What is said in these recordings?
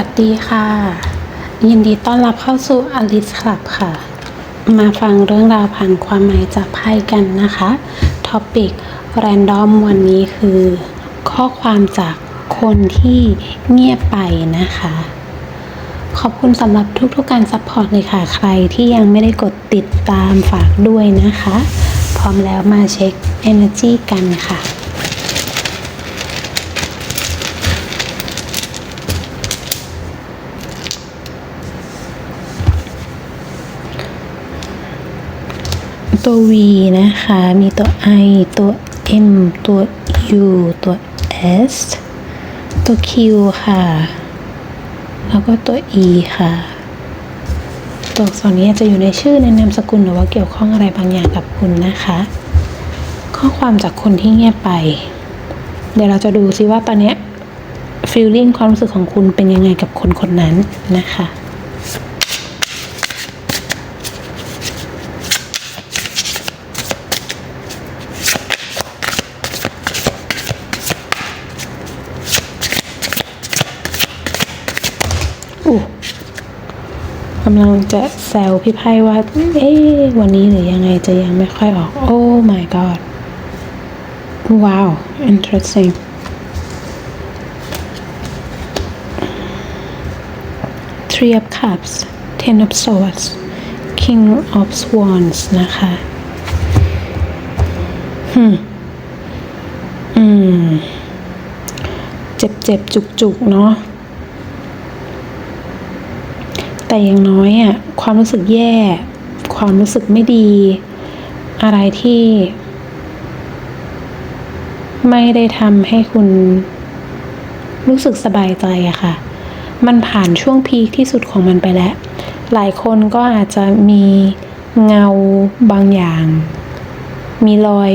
วัสดีค่ะ ยินดีต้อนรับเข้าสู่อลิสคลับค่ะ มาฟังเรื่องราวผ่านความหมายจากไพ่กันนะคะท็อปิกแรนดอมวันนี้คือ ข้อความจากคนที่เงียบไปนะคะ ขอบคุณสำหรับทุกๆการซัพพอร์ตเลยค่ะ ใครที่ยังไม่ได้กดติดตามฝากด้วยนะคะ พร้อมแล้วมาเช็ค Energy กันค่ะ ตัว V นะคะ มีตัว I ตัว M ตัว U ตัว S ตัว Q ค่ะ แล้วก็ตัว E ค่ะ ตัวอักษรนี้จะอยู่ในชื่อในนามสกุลหรือว่าเกี่ยวข้องอะไรบางอย่างกับคุณนะคะ ข้อความจากคนที่เงียบไป เดี๋ยวเราจะดูซิว่าตอนเนี้ย feeling ความรู้สึกของคุณเป็นยังไงกับคนคนนั้นนะคะ อู้กำลังจะแซวพี่ไพ่ว่า เอ๊ะวันนี้หรือยังไงจะยังไม่ค่อยออก โอ้ my god ว้าว interesting Three of Cups Ten of Swords King of Swords นะคะอืมอืม เจ็บเจ็บจุกจุกเนาะ แต่อย่างน้อยอะความรู้สึกแย่ ความรู้สึกไม่ดี อะไรที่ ไม่ได้ทำให้คุณรู้สึกสบายใจอะค่ะ มันผ่านช่วงพีคที่สุดของมันไปแล้ว หลายคนก็อาจจะมีเงาบางอย่าง มีรอย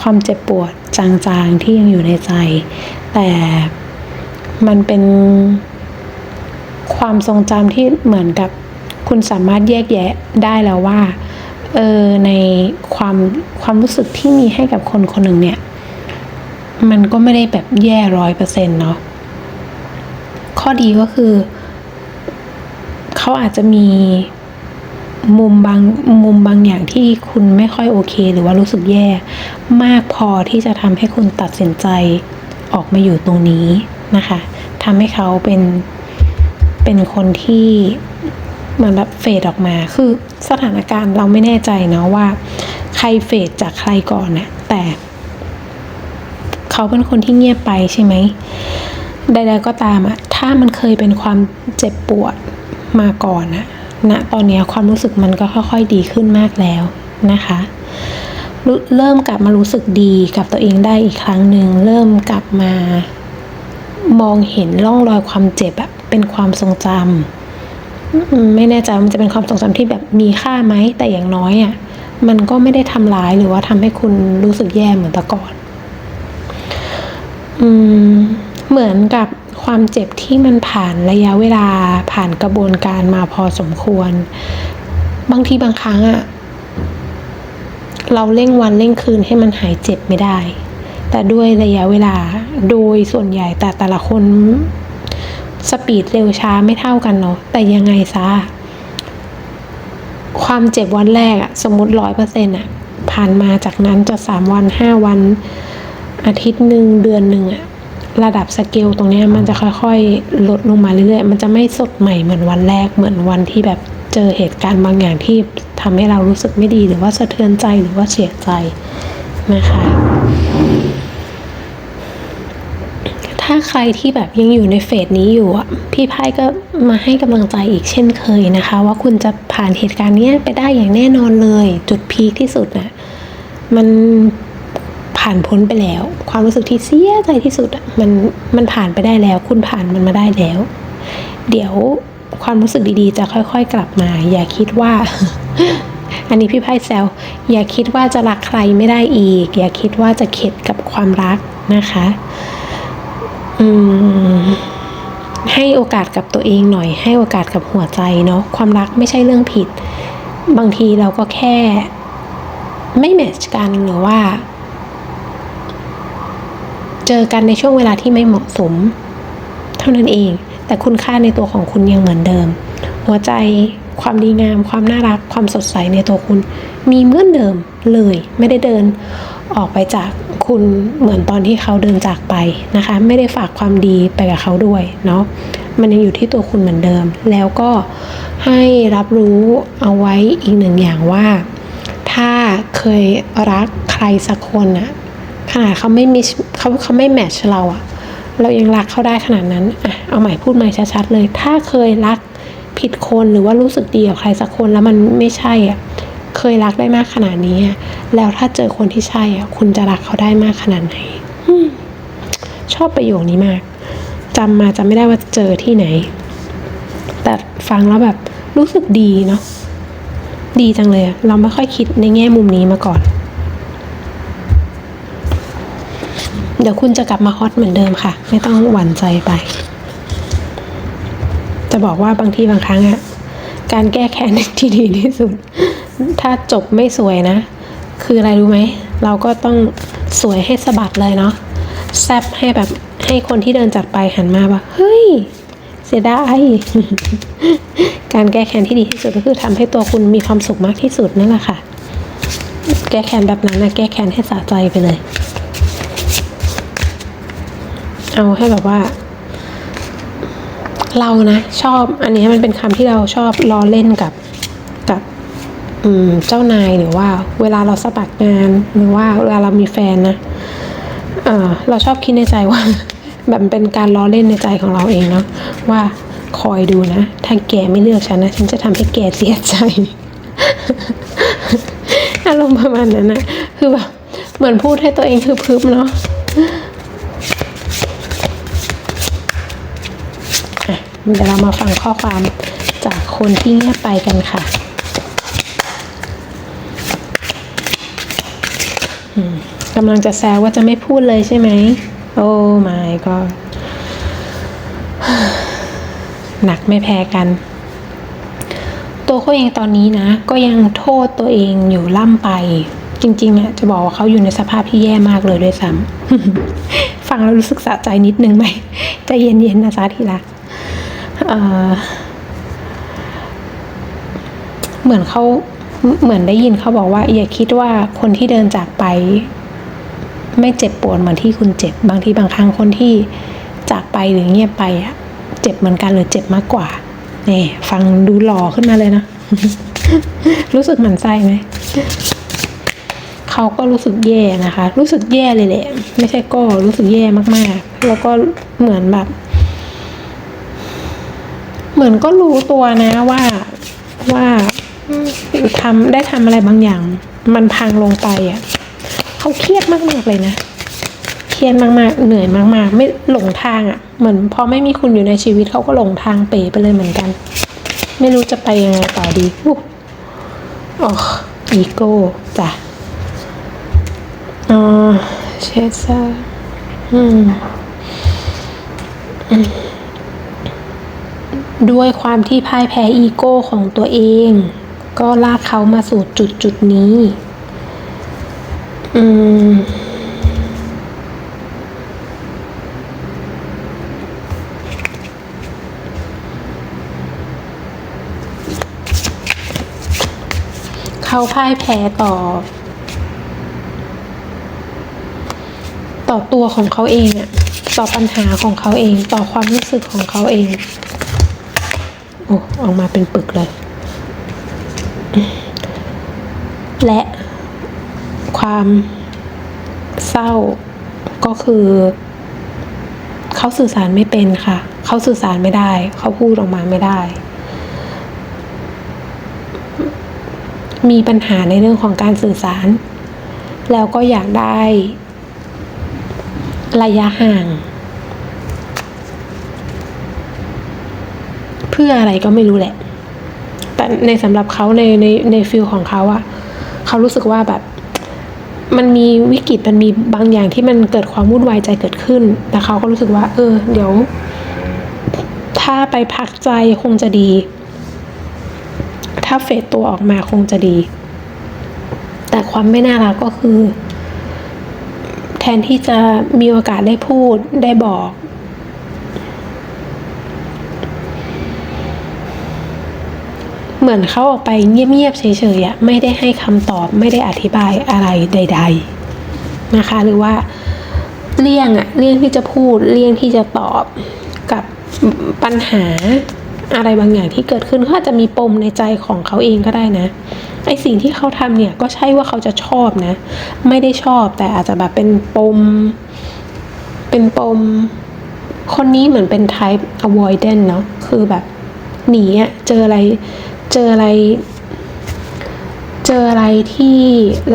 ความเจ็บปวดจางๆที่ยังอยู่ในใจ แต่มันเป็น ความทรงจำที่เหมือนกับ คุณสามารถแยกแยะได้แล้วว่าเออในความความรู้สึกที่มีให้กับคนคนหนึ่งเนี่ย มันก็ไม่ได้แบบแย่ร้อยเปอร์เซ็นต์เนาะข้อดีก็คือ เขาอาจจะมีมุมบางมุมบางอย่างที่คุณไม่ค่อยโอเค หรือว่ารู้สึกแย่ มากพอที่จะทำให้คุณตัดสินใจออกมาอยู่ตรงนี้นะคะทำให้เขาเป็น เป็นคนที่เหมือนแบบเฟดออกมา คือสถานการณ์เราไม่แน่ใจเนาะว่า ใครเฟดจากใครก่อนนะแต่เขาเป็นคนที่เงียบไปใช่ไหมใดๆก็ตามอะถ้ามันเคยเป็นความเจ็บปวดมาก่อนอะณตอนนี้ความรู้สึกมันก็ค่อย ๆ ดีขึ้นมากแล้วนะคะรู้เริ่มกลับมารู้สึกดีกับตัวเองได้อีกครั้งหนึ่ง เริ่มกลับมามองเห็นร่องรอยความเจ็บอะ เป็นความทรงจำไม่แน่ใจว่ามันจะเป็นความทรงจำที่แบบมีค่าไหมแต่อย่างน้อยอะมันก็ไม่ได้ทำร้ายหรือว่าทำให้คุณรู้สึกแย่เหมือนแต่ก่อนอืมเหมือนกับความเจ็บที่มันผ่านระยะเวลาผ่านกระบวนการมาพอสมควร บางทีบางครั้งอะเราเร่งวันเร่งคืนให้มันหายเจ็บไม่ได้ แต่ด้วยระยะเวลาโดยส่วนใหญ่แต่แต่ละคน สปีดเร็วช้าไม่เท่ากันเนาะแต่ยังไงซะความเจ็บวันแรกอะสมมติร้อยเปอร์เซ็นต์อะผ่านมาจากนั้นจะสามวันห้าวัน อาทิตย์หนึ่งเดือนหนึ่งอะระดับสเกลตรงนี้มันจะค่อยๆ ลดลงมาเรื่อยๆ มันจะไม่สดใหม่เหมือนวันแรกเหมือนวันที่แบบเจอเหตุการณ์บางอย่างที่ทำให้เรารู้สึกไม่ดีหรือว่าสะเทือนใจหรือว่าเสียใจนะคะ ถ้าใครที่แบบยังอยู่ในเฟสนี้อยู่อะพี่ไพ่ก็มาให้กำลังใจอีกเช่นเคยนะคะ ว่าคุณจะผ่านเหตุการณ์นี้ไปได้อย่างแน่นอนเลย จุดพีคที่สุดน่ะมันผ่านพ้นไปแล้ว ความรู้สึกที่เสียใจที่สุดอะมันมันผ่านไปได้แล้ว คุณผ่านมันมาได้แล้ว เดี๋ยวความรู้สึกดีๆ จะค่อย ๆ กลับมา อย่าคิดว่า อันนี้พี่ไพ่แซวอย่าคิดว่าจะรักใครไม่ได้อีก อย่าคิดว่าจะเข็ดกับความรักนะคะ ให้โอกาสกับตัวเองหน่อย ให้โอกาสกับหัวใจเนาะความรักไม่ใช่เรื่องผิด บางทีเราก็แค่ ไม่แมทช์กันหรือว่า เจอกันในช่วงเวลาที่ไม่เหมาะสม เท่านั้นเอง แต่คุณค่าในตัวของคุณยังเหมือนเดิม หัวใจความดีงาม ความน่ารัก ความสดใสในตัวคุณ มีเหมือนเดิมเลย ไม่ได้เดิน ออกไปจากคุณเหมือนตอนที่เขาเดินจากไปนะคะ ไม่ได้ฝากความดีไปกับเขาด้วยเนาะมันยังอยู่ที่ตัวคุณเหมือนเดิม แล้วก็ให้รับรู้เอาไว้อีกหนึ่งอย่างว่า ถ้าเคยรักใครสักคนอะขนาดเขาไม่มีเขาเขาไม่แมทช์เราอะเรายังรักเขาได้ขนาดนั้นอะเอาใหม่พูดใหม่ชัดๆเลย ถ้าเคยรักผิดคนหรือว่ารู้สึกดีกับใครสักคนแล้วมันไม่ใช่อะ เคยรักได้มากขนาดนี้อะแล้วถ้าเจอคนที่ใช่อะคุณจะรักเขาได้มากขนาดไหนอืมชอบประโยคนี้มากจำมาจำไม่ได้ว่าเจอที่ไหน แต่ฟังแล้วแบบรู้สึกดีเนาะดีจังเลยอะเราไม่ค่อยคิดในแง่มุมนี้มาก่อน เดี๋ยวคุณจะกลับมาฮอตเหมือนเดิมค่ะ ไม่ต้องหวั่นใจไป จะบอกว่าบางทีบางครั้งอะการแก้แค้นที่ดีที่สุด ถ้าจบไม่สวยนะ คืออะไรรู้ไหม เราก็ต้องสวยให้สะบัดเลยเนาะแซบให้แบบให้คนที่เดินจากไปหันมาว่าเฮ้ย เสียดายการแก้แค้นที่ดีที่สุดก็คือทำให้ตัวคุณมีความสุขมากที่สุดนั่นแหละค่ะ แก้แค้นแบบนั้นนะแก้แค้นให้สะใจไปเลย เอาให้แบบว่า เรานะ ชอบอันนี้มันเป็นคำที่เราชอบล้อเล่นกับกับ เจ้านายหรือว่าเวลาเราสมัครงานหรือว่าเวลาเรามีแฟนนะเเราชอบคิดในใจว่า แบบเป็นการล้อเล่นในใจของเราเองเนาะว่าคอยดูนะ ถ้าแกไม่เลือกฉันนะฉันจะทำให้แกเสียใจอารมณ์ประมาณนั้นนะคือแบบเหมือนพูดให้ตัวเองคือพึบเนาะอะเดี๋ยวเรามาฟังข้อความจากคนที่เงียบไปกันค่ะ กำลังจะแซวว่าจะไม่พูดเลยใช่ไหม โอ้ my god หนักไม่แพ้กัน ตัวเขาเองตอนนี้นะ ก็ยังโทษตัวเองอยู่ล่ำไป จริงๆอะจะบอกว่าเขาอยู่ในสภาพที่แย่มากเลยด้วยซ้ำฟังแล้วรู้สึกสะใจนิดนึงไหมใจเย็นๆนะจ๊ะที่รักเออเหมือนเขาเหมือนได้ยินเขาบอกว่าอย่าคิดว่าคนที่เดินจากไป ไม่เจ็บปวดเหมือนที่คุณเจ็บ บางทีบางครั้งคนที่จากไปหรือเงียบไปอะเจ็บเหมือนกันหรือเจ็บมากกว่านี่ฟังดูหล่อขึ้นมาเลยนะ รู้สึกหมันไส้ไหมเขาก็รู้สึกแย่นะคะ รู้สึกแย่เลยแหละไม่ใช่ก็รู้สึกแย่มากๆ แล้วก็เหมือนแบบ เหมือนก็รู้ตัวนะว่าว่าทำได้ทำอะไรบางอย่าง มันพังลงไปอะ เขาเครียดมากๆเลยนะ เครียดมากๆ เหนื่อยมากๆ ไม่หลงทางอะ่ะ เหมือนพอไม่มีคุณอยู่ในชีวิตเขาก็หลงทางเป๋ไปเลยเหมือนกัน ไม่รู้จะไปยังไงต่อดีอุ๊ยอ๋ออีโก้จ้ะอ๋อเชสซาอืมด้วยความที่พ่ายแพ้อีโก้ของตัวเอง ก็ลากเขามาสู่จุดจุดนี้ พ่ายแพ้ต่อ ต่อตัวของเขาเองอะต่อปัญหาของเขาเอง ต่อความรู้สึกของเขาเอง โอ้ออกมาเป็นปึกเลย และความเศร้าก็คือเขาสื่อสารไม่เป็นค่ะ เขาสื่อสารไม่ได้ เขาพูดออกมาไม่ได้ มีปัญหาในเรื่องของการสื่อสาร แล้วก็อยากได้ระยะห่าง เพื่ออะไรก็ไม่รู้แหละ แต่ในสำหรับเขาในในในฟิลของเขาอะเขารู้สึกว่าแบบมันมีวิกฤตมันมีบางอย่างที่มันเกิดความวุ่นวายใจเกิดขึ้น แต่เขาก็รู้สึกว่า เออ เดี๋ยว ถ้าไปพักใจคงจะดี ถ้าเฟดตัวออกมาคงจะดี แต่ความไม่น่ารักก็คือ แทนที่จะมีโอกาสได้พูดได้บอก เหมือนเขาออกไปเงียบๆเฉยๆไม่ได้ให้คำตอบไม่ได้อธิบายอะไรใด ๆ นะคะ หรือว่าเลี่ยงอะเลี่ยงที่จะพูดเลี่ยงที่จะตอบกับปัญหา อะไรบางอย่างที่เกิดขึ้นเขาอาจจะมีปมในใจของเขาเองก็ได้นะไอสิ่งที่เขาทำเนี่ยก็ใช่ว่าเขาจะชอบนะ ไม่ได้ชอบแต่อาจจะแบบเป็นปม เป็นปม คนนี้เหมือนเป็น type avoidant เนาะคือแบบหนีอะเจออะไรเจออะไร เจออะไรที่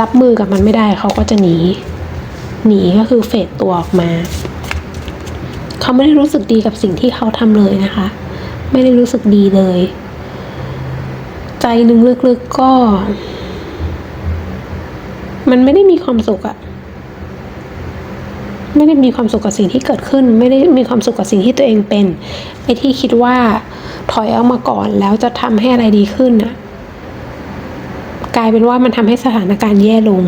รับมือกับมันไม่ได้เขาก็จะหนี หนีก็คือเฟดตัวออกมา เขาไม่ได้รู้สึกดีกับสิ่งที่เขาทำเลยนะคะ ไม่ได้รู้สึกดีเลย ใจหนึ่งลึกๆก็ มันไม่ได้มีความสุขอะไม่ได้มีความสุขกับสิ่งที่เกิดขึ้น ไม่ได้มีความสุขกับสิ่งที่ตัวเองเป็นไอ้ที่คิดว่าถอยออกมาก่อนแล้วจะทำให้อะไรดีขึ้นน่ะ กลายเป็นว่ามันทำให้สถานการณ์แย่ลง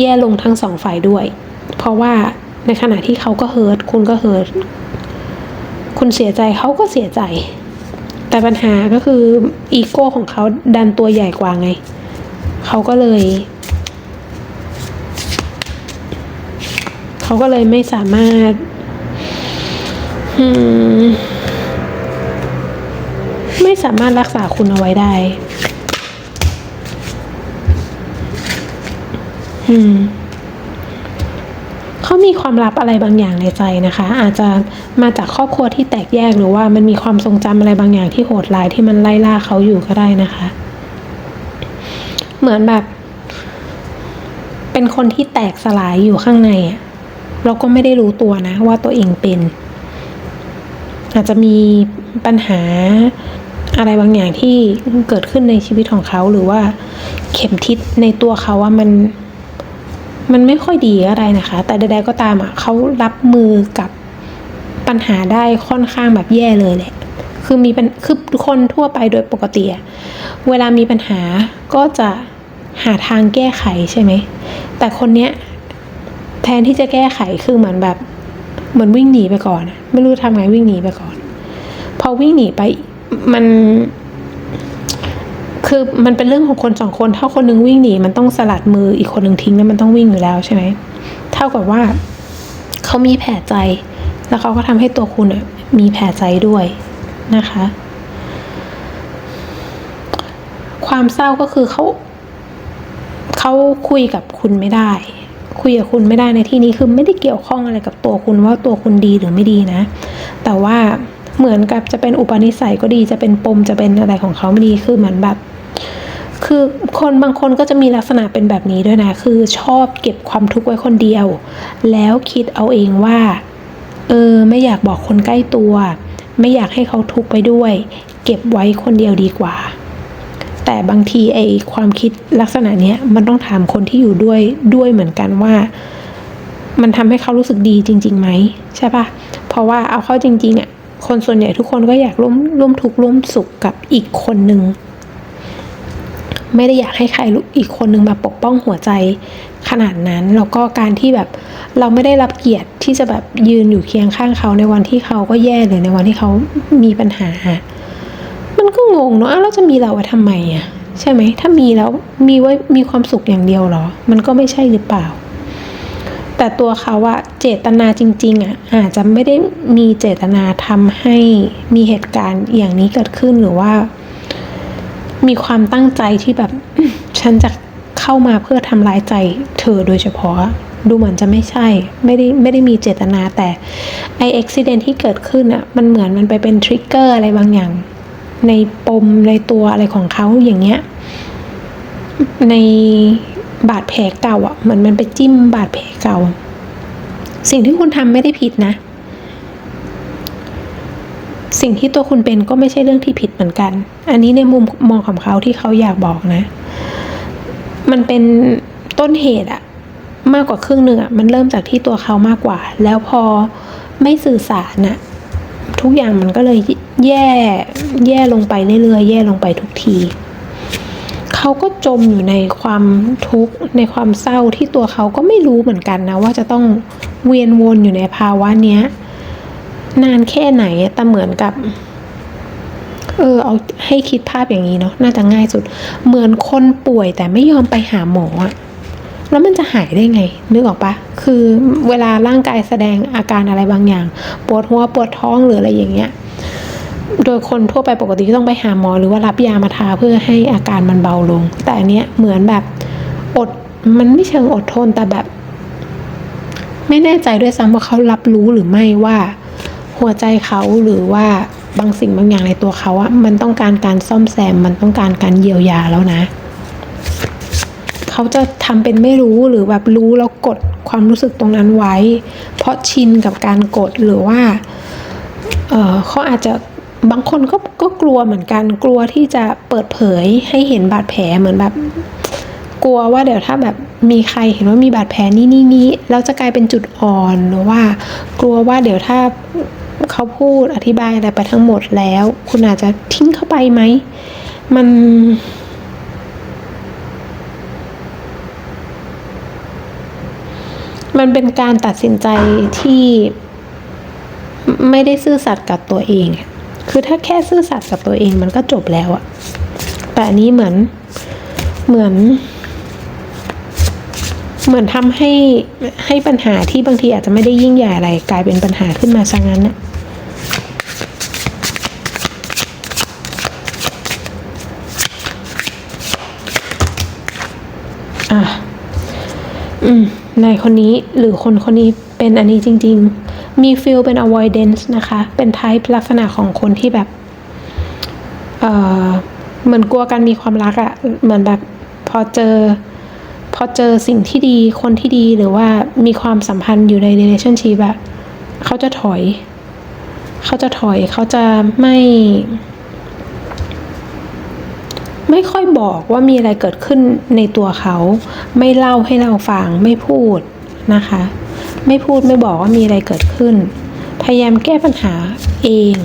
แย่ลงทั้งสองฝ่ายด้วย เพราะว่าในขณะที่เขาก็เฮิร์ตคุณก็เฮิร์ต คุณเสียใจเขาก็เสียใจ แต่ปัญหาก็คืออีโก้ของเขาดันตัวใหญ่กว่าไง เขาก็เลยเขาก็เลยไม่สามารถอืมไม่สามารถรักษาคุณเอาไว้ได้ อืม เขามีความลับอะไรบางอย่างในใจนะคะ อาจจะมาจากครอบครัวที่แตกแยกหรือว่ามันมีความทรงจำอะไรบางอย่างที่โหดร้ายที่มันไล่ล่าเขาอยู่ก็ได้นะคะ เหมือนแบบ เป็นคนที่แตกสลายอยู่ข้างในอะเราก็ไม่ได้รู้ตัวนะ ว่าตัวเองเป็น อาจจะมีปัญหาอะไรบางอย่างที่เกิดขึ้นในชีวิตของเขาหรือว่าเข็มทิศในตัวเขาว่ามัน มันไม่ค่อยดีอะไรนะคะ แต่ใดๆก็ตามอะเขารับมือกับปัญหาได้ค่อนข้างแบบแย่เลยแหละคือมีเปัญคือคนทั่วไปโดยปกติเวลามีปัญหาก็จะหาทางแก้ไขใช่ไหม แต่คนเนี้ยแทนที่จะแก้ไขคือเหมือนแบบเหมือนวิ่งหนีไปก่อน ไม่รู้ทำไงวิ่งหนีไปก่อน พอวิ่งหนีไปมัน คือมันเป็นเรื่องของคนสองคนถ้าคนหนึงวิ่งหนีมันต้องสลัดมืออีกคนหนึ่งทิ้งแล้วมันต้องวิ่งอยู่แล้วใช่ไหมเท่ากับว่าเขามีแผลใจ แล้วเขาก็ทำให้ตัวคุณมีแผลใจด้วยนะคะ ความเศร้าก็คือเขาเขาคุยกับคุณไม่ได้ คุยกับคุณไม่ได้ในที่นี้คือไม่ได้เกี่ยวข้องอะไรกับตัวคุณว่าตัวคุณดีหรือไม่ดีนะ แต่ว่าเหมือนกับจะเป็นอุปนิสัยก็ดีจะเป็นปมจะเป็นอะไรของเขาไม่ดีคือเหมือนแบบ คือคนบางคนก็จะมีลักษณะเป็นแบบนี้ด้วยนะ คือชอบเก็บความทุกข์ไว้คนเดียว แล้วคิดเอาเองว่า เออ ไม่อยากบอกคนใกล้ตัว ไม่อยากให้เขาทุกข์ไปด้วย เก็บไว้คนเดียวดีกว่า แต่บางทีไอความคิดลักษณะเนี้ยมันต้องถามคนที่อยู่ด้วยด้วยเหมือนกันว่า มันทำให้เขารู้สึกดีจริงๆไหมใช่ปะเพราะว่าเอาเข้าจริงๆอะคนส่วนใหญ่ทุกคนก็อยากร่วมร่วมทุกข์ร่วมสุขกับอีกคนหนึ่ง ไม่ได้อยากให้ใครอีกคนนึงมาปกป้องหัวใจขนาดนั้น แล้วก็การที่แบบเราไม่ได้รับเกียรติที่จะแบบยืนอยู่เคียงข้างเขาในวันที่เขาก็แย่หรือในวันที่เขามีปัญหา มันก็งงเนาะอ้าวแล้วจะมีเราไว้ทำไมอะใช่ไหมถ้ามีแล้วมีไว้มีความสุขอย่างเดียวเหรอ มันก็ไม่ใช่หรือเปล่า แต่ตัวเขาอะเจตนาจริง ๆอะอาจจะไม่ได้มีเจตนาทำให้มีเหตุการณ์อย่างนี้เกิดขึ้นหรือว่า มีความตั้งใจที่แบบ ฉันจะเข้ามาเพื่อทำร้ายใจเธอโดยเฉพาะ ดูเหมือนจะไม่ใช่ ไม่ได้ไม่ได้มีเจตนาแต่ไอเอ็กซิเดนที่เกิดขึ้นอะมันเหมือนมันไปเป็นทริกเกอร์อะไรบางอย่าง ในปมในตัวอะไรของเขาอย่างเงี้ย ในบาดแผลเก่าอะเหมือนมันไปจิ้มบาดแผลเก่า สิ่งที่คุณทำไม่ได้ผิดนะ สิ่งที่ตัวคุณเป็นก็ไม่ใช่เรื่องที่ผิดเหมือนกัน อันนี้ในมุมมองของเขาที่เขาอยากบอกนะ มันเป็นต้นเหตุอะมากกว่าครึ่งหนึ่งอะมันเริ่มจากที่ตัวเขามากกว่า แล้วพอไม่สื่อสารน่ะทุกอย่างมันก็เลยแย่แย่ลงไปเรื่อยๆแย่ลงไปทุกทีเขาก็จมอยู่ในความทุกข์ในความเศร้าที่ตัวเขาก็ไม่รู้เหมือนกันนะ ว่าจะต้องเวียนวนอยู่ในภาวะเนี้ย นานแค่ไหนแต่เหมือนกับเอออเอาให้คิดภาพอย่างนี้เนาะน่าจะง่ายสุด เหมือนคนป่วยแต่ไม่ยอมไปหาหมออะแล้วมันจะหายได้ไง นึกออกปะคือเวลาร่างกายแสดงอาการอะไรบางอย่าง ปวดหัวปวดท้องหรืออะไรอย่างเงี้ย โดยคนทั่วไปปกติก็ต้องไปหาหมอ หรือว่ารับยามาทาเพื่อให้อาการมันเบาลง แต่อันเนี้ยเหมือนแบบอดมันไม่เชิงอดทนแต่แบบ ไม่แน่ใจด้วยซ้ำว่าเขารับรู้หรือไม่ว่า หัวใจเขาหรือว่าบางสิ่งบางอย่างในตัวเขาอะมันต้องการการซ่อมแซม มันต้องการการเยียวยาแล้วนะ เขาจะทำเป็นไม่รู้หรือแบบรู้แล้วกดความรู้สึกตรงนั้นไว้ เพราะชินกับการกดหรือว่าเออเขาอาจจะบางคนก็ก็กลัวเหมือนกัน กลัวที่จะเปิดเผยให้เห็นบาดแผลเหมือนแบบ กลัวว่าเดี๋ยวถ้าแบบมีใครเห็นว่ามีบาดแผลนี่นี่นี่แล้วจะกลายเป็นจุดอ่อนหรือว่า กลัวว่าเดี๋ยวถ้า เขาพูดอธิบายอะไรไปทั้งหมดแล้ว คุณอาจจะทิ้งเข้าไปไหม มัน มันเป็นการตัดสินใจที่ไม่ได้ซื่อสัตย์กับตัวเอง คือถ้าแค่ซื่อสัตย์กับตัวเองมันก็จบแล้วอะแต่อันนี้เหมือนเหมือน เหมือนทำให้ให้ปัญหาที่บางทีอาจจะไม่ได้ยิ่งใหญ่อะไร กลายเป็นปัญหาขึ้นมาซะงั้นน่ะ อะอืมนายคนนี้หรือคนคนนี้เป็นอันนี้จริง ๆ มีฟิลเป็น avoidance นะคะ เป็น type ลักษณะของคนที่แบบ เอ่อ เหมือนกลัวการมีความรักอะเหมือนแบบพอเจอ พอเจอสิ่งที่ดี คนที่ดีหรือว่ามีความสัมพันธ์อยู่ใน relationship อะเขาจะถอย เขาจะถอย เขาจะไม่ ไม่ค่อยบอกว่ามีอะไรเกิดขึ้นในตัวเขา ไม่เล่าให้เราฟังไม่พูดนะคะ ไม่พูดไม่บอกว่ามีอะไรเกิดขึ้น พยายามแก้ปัญหาเอง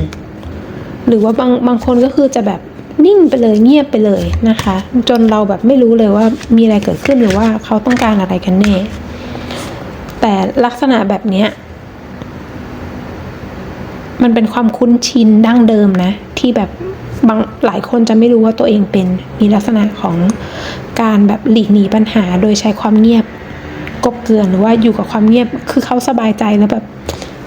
หรือว่าบางบางคนก็คือจะแบบนิ่งไปเลยเงียบไปเลยนะคะ จนเราแบบไม่รู้เลยว่ามีอะไรเกิดขึ้นหรือว่าเขาต้องการอะไรกันแน่แต่ลักษณะแบบเนี้ยมันเป็นความคุ้นชินดั้งเดิมนะ ที่แบบ บางหลายคนจะไม่รู้ว่าตัวเองเป็นมีลักษณะของการแบบหลีกหนีปัญหา โดยใช้ความเงียบกบเกลื่อนหรือว่าอยู่กับความเงียบคือเขาสบายใจแล้วแบบ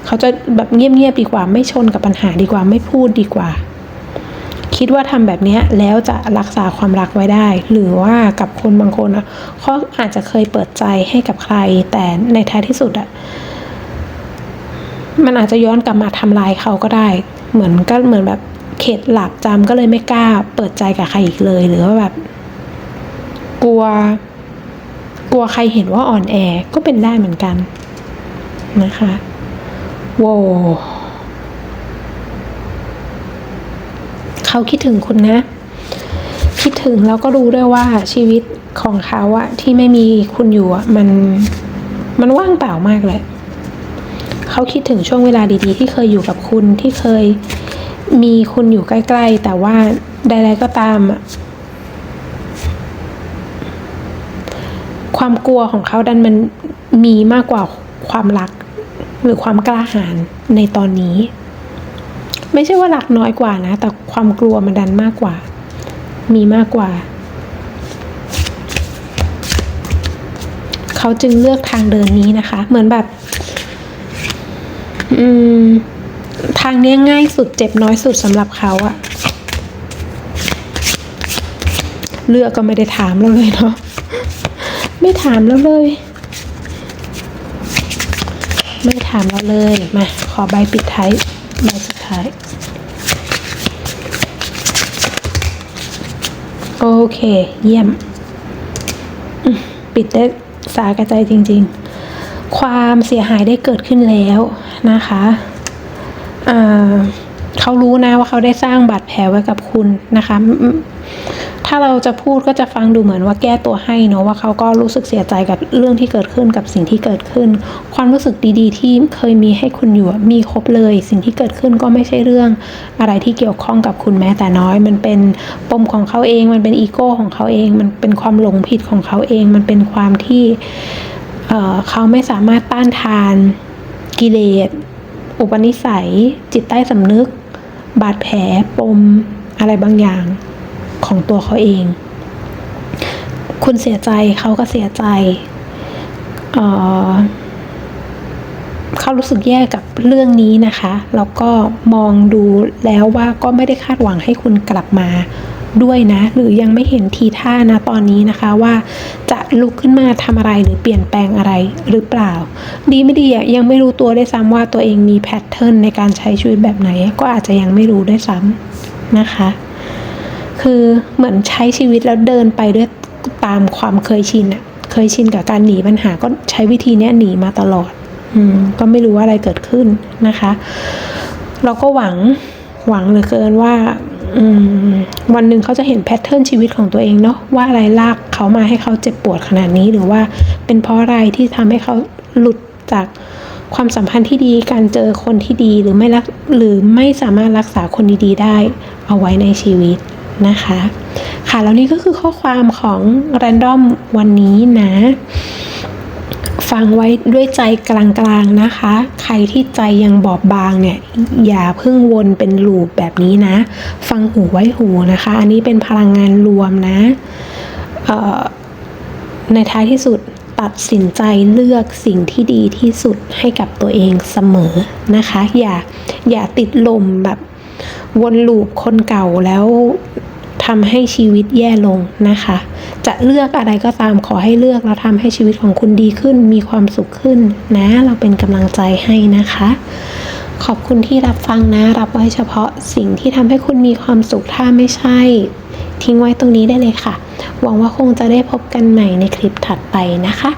เขาจะแบบเงียบๆดีกว่า ไม่ชนกับปัญหาดีกว่าไม่พูดดีกว่า คิดว่าทำแบบนี้แล้วจะรักษาความรักไว้ได้ หรือว่ากับคนบางคนอะเขาอาจจะเคยเปิดใจให้กับใคร แต่ในท้ายที่สุดอะมันอาจจะย้อนกลับมาทำลายเขาก็ได้ เหมือนก็เหมือนแบบ เข็ดหลับจำก็เลยไม่กล้าเปิดใจกับใครอีกเลย หรือว่าแบบ กลัว กลัวใครเห็นว่าอ่อนแอก็เป็นได้เหมือนกัน นะคะโว้เขาคิดถึงคุณนะ คิดถึงแล้วก็รู้ด้วยว่าชีวิตของเขาอะที่ไม่มีคุณอยู่อะมันมันว่างเปล่ามากเลยเขาคิดถึงช่วงเวลาดีๆ ที่เคยอยู่กับคุณที่เคย มีคุณอยู่ใกล้ ๆ แต่ว่าใด ๆ ก็ตามอะความกลัวของเขาดันมันมีมากกว่าความรัก หรือความกล้าหาญในตอนนี้ ไม่ใช่ว่ารักน้อยกว่านะ แต่ความกลัวมันดันมากกว่า มีมากกว่า เขาจึงเลือกทางเดินนี้นะคะ เหมือนแบบ อืมางเนี้ยง่ายสุดเจ็บน้อยสุดสำหรับเขาอะเลือกก็ไม่ได้ถามเราเลยเนาะไม่ถามเราเลย ไม่ถามเราเลยมาขอใบปิดท้ายใบสุดท้าย โอเค เยี่ยม ปิดได้สากระใจจริง ๆ ความเสียหายได้เกิดขึ้นแล้วนะคะ เขารู้นะว่าเขาได้สร้างบาดแผลไว้กับคุณนะคะ ถ้าเราจะพูดก็จะฟังดูเหมือนว่าแก้ตัวให้เนาะว่าเขาก็รู้สึกเสียใจกับเรื่องที่เกิดขึ้นกับสิ่งที่เกิดขึ้น ความรู้สึกดีๆ ที่เคยมีให้คุณอยู่มีครบเลย สิ่งที่เกิดขึ้นก็ไม่ใช่เรื่องอะไรที่เกี่ยวข้องกับคุณแม้แต่น้อย มันเป็นปมของเขาเอง มันเป็นอีโก้ของเขาเอง มันเป็นความหลงผิดของเขาเอง มันเป็นความที่เเขาไม่สามารถต้านทานกิเลส อุปนิสัย จิตใต้สำนึก บาดแผลปม อะไรบางอย่างของตัวเขาเอง คุณเสียใจเขาก็เสียใจเเขารู้สึกแย่กับเรื่องนี้นะคะ แล้วก็มองดูแล้วว่าก็ไม่ได้คาดหวังให้คุณกลับมา ด้วยนะ หรือยังไม่เห็นทีท่านะตอนนี้นะคะว่าจะลุกขึ้นมาทำอะไรหรือเปลี่ยนแปลงอะไรหรือเปล่า ดีไม่ดีอะยังไม่รู้ตัวได้วยซ้ำว่าตัวเองมีแพทเทิร์นในการใช้ชีวิตแบบไหน ก็อาจจะยังไม่รู้ด้วยซ้ำนะคะ คือเหมือนใช้ชีวิตแล้วเดินไปด้วยตามความเคยชินอะเคยชินกับการหนีปัญหาก็ใช้วิธีนี้หนีมาตลอดอืมก็ไม่รู้ว่าอะไรเกิดขึ้นนะคะ เราก็หวังหวังเหลือเกินว่า วันหนึ่งเขาจะเห็นแพทเทิร์นชีวิตของตัวเองเนาะว่าอะไรลากเขามาให้เขาเจ็บปวดขนาดนี้ หรือว่าเป็นเพราะอะไรที่ทำให้เขาหลุดจากความสัมพันธ์ที่ดีการเจอคนที่ดีหรือไม่รักหรือไม่สามารถรักษาคนดีๆ ได้ เอาไว้ในชีวิตนะคะ ค่ะแล้วนี่ก็คือข้อความของ Random วันนี้นะ ฟังไว้ด้วยใจกลางๆนะคะ ใครที่ใจยังบอบบางเนี่ย อย่าเพิ่งวนเป็นลูปแบบนี้นะ ฟังหูไว้หูนะคะ อันนี้เป็นพลังงานรวมนะ ในท้ายที่สุดตัดสินใจเลือกสิ่งที่ดีที่สุดให้กับตัวเองเสมอนะคะ อย่าอย่าติดลมแบบวนลูปคนเก่าแล้ว ทำให้ชีวิตแย่ลงนะคะ จะเลือกอะไรก็ตามขอให้เลือกแล้วทำให้ชีวิตของคุณดีขึ้น มีความสุขขึ้นนะ เราเป็นกำลังใจให้นะคะ ขอบคุณที่รับฟังนะ รับไว้เฉพาะสิ่งที่ทำให้คุณมีความสุขถ้าไม่ใช่ ทิ้งไว้ตรงนี้ได้เลยค่ะ หวังว่าคงจะได้พบกันใหม่ในคลิปถัดไปนะคะ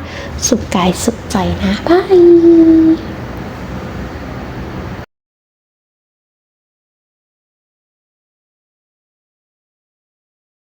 สุขกายสุขใจนะบาย